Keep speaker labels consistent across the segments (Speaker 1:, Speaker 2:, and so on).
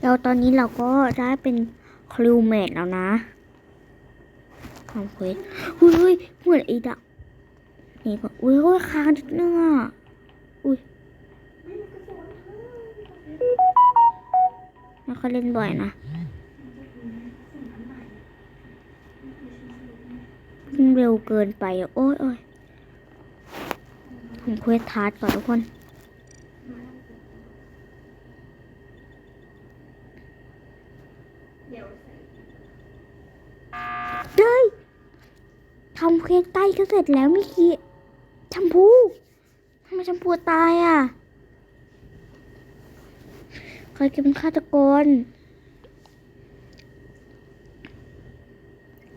Speaker 1: แล้วตอนนี้เราก็ได้เป็นครูเมดแล้วนะทำเควสเฮ้ยเหมือนไอ้ดักนี่ก็อุ้ยโอ้ยค้างนิดนึงอะอุ้ยไม่ค่อยเล่นบ่อยนะเร็วเกินไป โอ้ยโอ้ยทำเควสทาร์ดก่อนทุกคน เฮ้ยทำเควสใต้ก็เสร็จแล้วเมื่อกี้ชมพูทำไมชมพูตายอะใครจะเป็นฆาตกร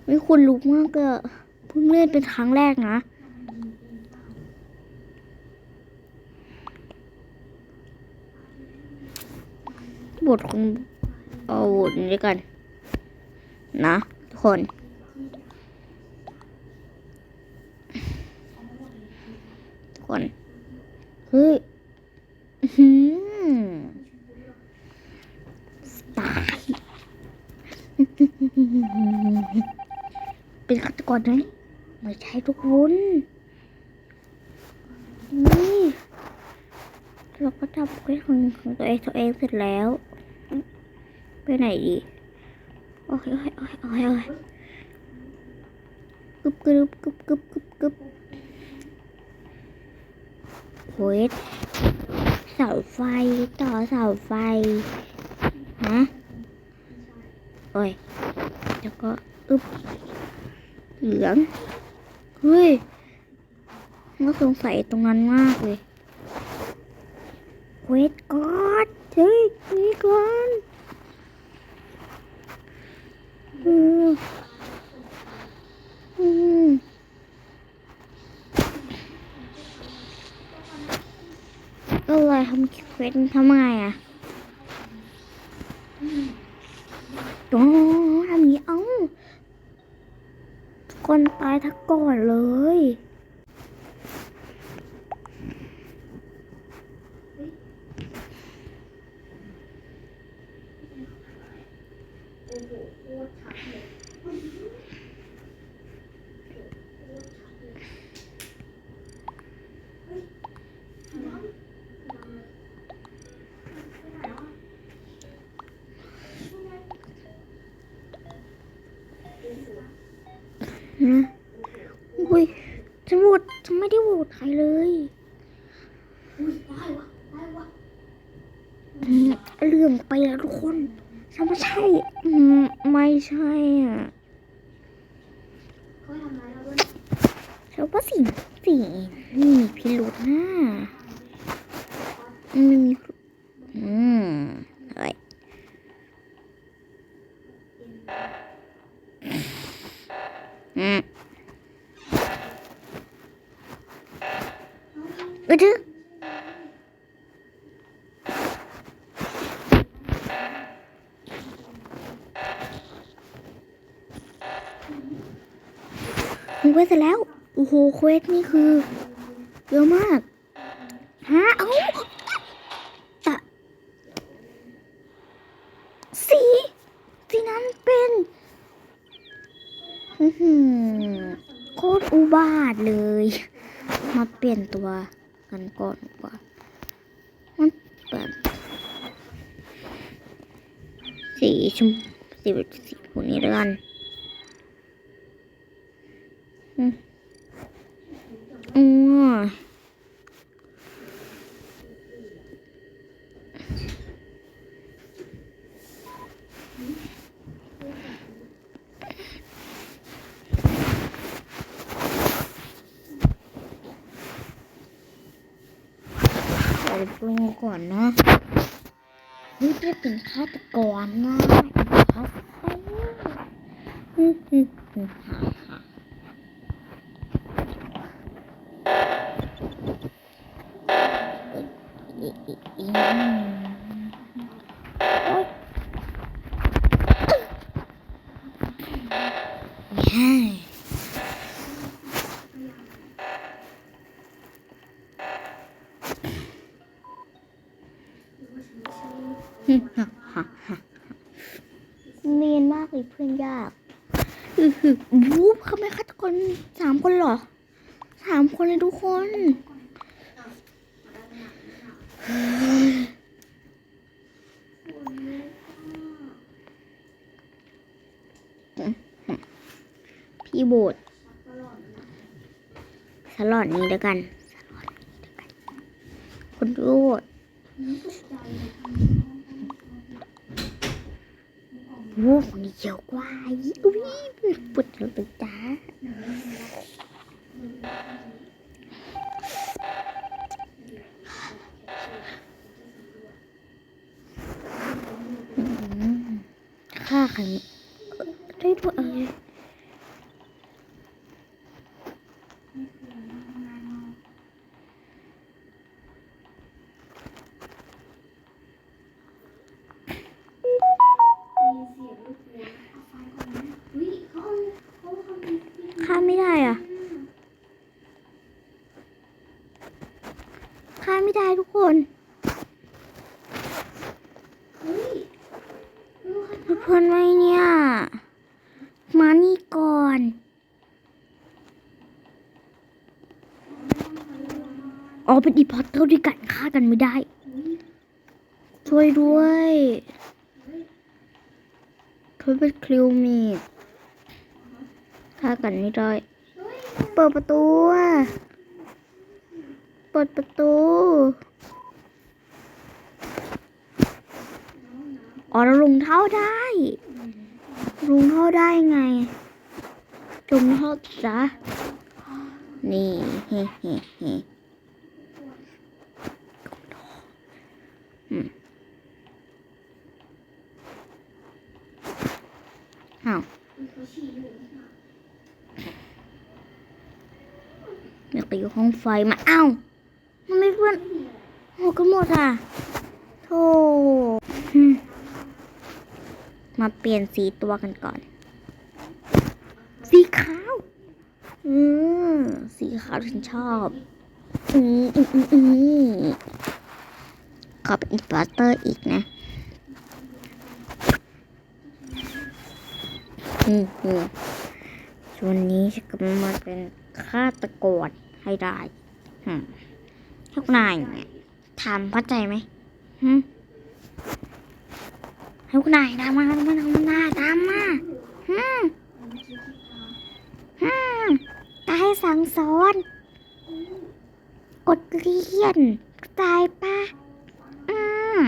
Speaker 1: ไม่คุณรู้มากอะเพิ่งเล่นเป็นครั้งแรกนะบทของเอาบทนี้ด้วยกัน นะทุกคน ทุกคนเฮ้ยสไตล์เป็นฆาตกรไหมไม่ใช่ทุกคนนี่เราก็ทำเควสของของตัวเองตัวเองเสร็จแล้ว ไปไหนดี โอ้ยโอ้ยโอ้ยโอ้ยโอ้ยกึบกึบกึบกึบกึบกึบโอ้ยเสาไฟต่อเสาไฟฮะโอ้ยแล้วก็อึบเหลืองเฮ้ยก็สงสัยตรงนั้นมากเลยเวทก่อนเฮ้ยนี่ก่อน อืมอืมอะไรทำเควสทำไงอะโอ้ทำอย่างนี้เอ้าคนตายทักก่อนเลย นะอุ้ยฉันโหวตฉันไม่ได้โหวตใครเลย อืมไปแล้วทุกคนฉันไม่ใช่ ไม่ใช่อะฉันว่าสิ่งสิ่งนี่มีพิรุธนะไม่มีอืมเฮ้ยอืมเออ ดื้อมึงเควสเสร็จแล้ว โอ้โห เควสนี่คือเยอะมาก ฮะ เอ้าอะสีสีนั้นเป็นอื้อหือโคตรอุบาทเลย มาเปลี่ยนตัวกันก่อนกว่ามันเปลี่ยนสีชมสีสีพวกนี้ด้วยกัน อือืมเดี๋ยปรุงก่อนนะนี่จะเป็นฆาตกรนะครับอืมอืมอืมฮ่าฮ่าอีอีอีโอ๊ยแย่ ฮึ่มฮ่าฮ่าฮ่าพื่อนยากอือหือวูบเขาไม่ฆาตกรสามคนหรอสามคนเลยทุกคนพี่โบดสลอดนี้เดียวกัน สลอดนี้เดียวกัน คนโรด โอ้คนนี้เยอะกว่าอุ้ยปวดหัวเลยจ้าอืมฆ่าใครเอ่อได้ด้วยเอ้ยฆ่าไม่ได้อะฆ่า ไม่ได้ทุกคนเพื่อนไว้เนี่ย มานี่ก่อนอ๋อเป็นอีพอตเตอร์ด้วยกันฆ่ากันไม่ได้ ช่วยด้วยเขาเป็นคลิวมีดฆ่ากันไม่ได้ เปิดประตูอะ เปิดประตู อ๋อเราลงเท้าได้ลงเท้าได้ไงลงเท้าจ้ะนี่เฮ้เฮ้เฮ้อ้าวเดี๋ยวไปอยู่ห้องไฟมาอ้าว พื่อนโหกันหมดอะโธ่มาเปลี่ยนสีตัวกันก่อน สีขาว อืมสีขาวฉันชอบ อืมอืมอืมอืมขอเป็นอินสเตอร์อีกนะ อืมอืมช่วงนี้ฉันกำลังมาเป็นฆาตกรให้ได้อืม พวกนายเนี่ยทำเข้าใจไหมฮึให้คุณนายตามมาตามมาตามมาตามมาฮึฮึตายสังสอนกดเรียนตายปะอืม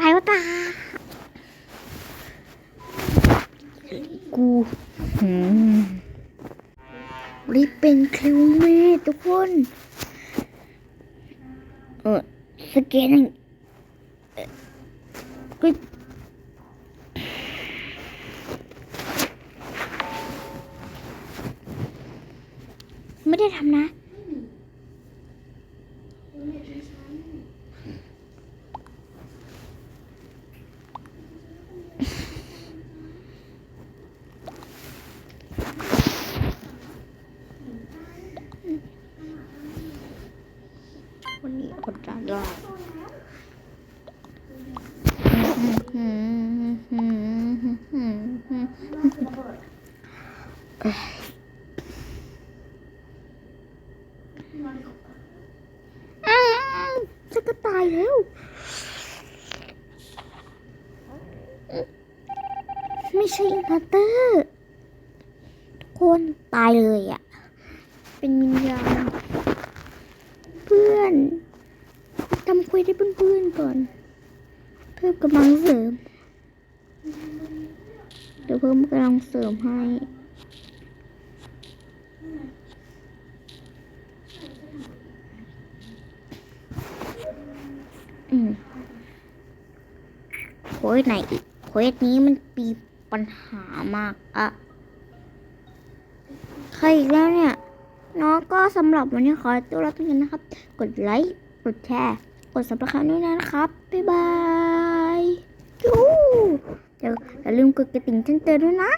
Speaker 1: ตายว่าตา กูรีบเป็นคลิวเมดทุกคน สแกนหนึ่งเอ่อก็ไม่ได้ทำนะ วันนี้อดจะรออ้าวจะก็ตาย แล้วไม่ใช่อินพัตเตอร์คนตายเลยอะ่ะ เป็นวิญญาณเพื่อนทำคุยได้เพื่อนๆก่อน เพิ่มกำลังเสริม เดี๋ยวเพิ่มกำลังเสริมให้ โค้ดไหนอีกโค้ดนี้มันปีปัญหามากอะใครอีกแล้วเนี่ยน้องก็สำหรับวันนี้ขอตัวลาไปกันนะครับ กดไลค์ กดแชร์ กดสับสไครต์ด้วยนะครับ บ๊ายบายจูเดี๋ยวอย่าลืมกดกระดิ่งแจ้งเตือนด้วยนะ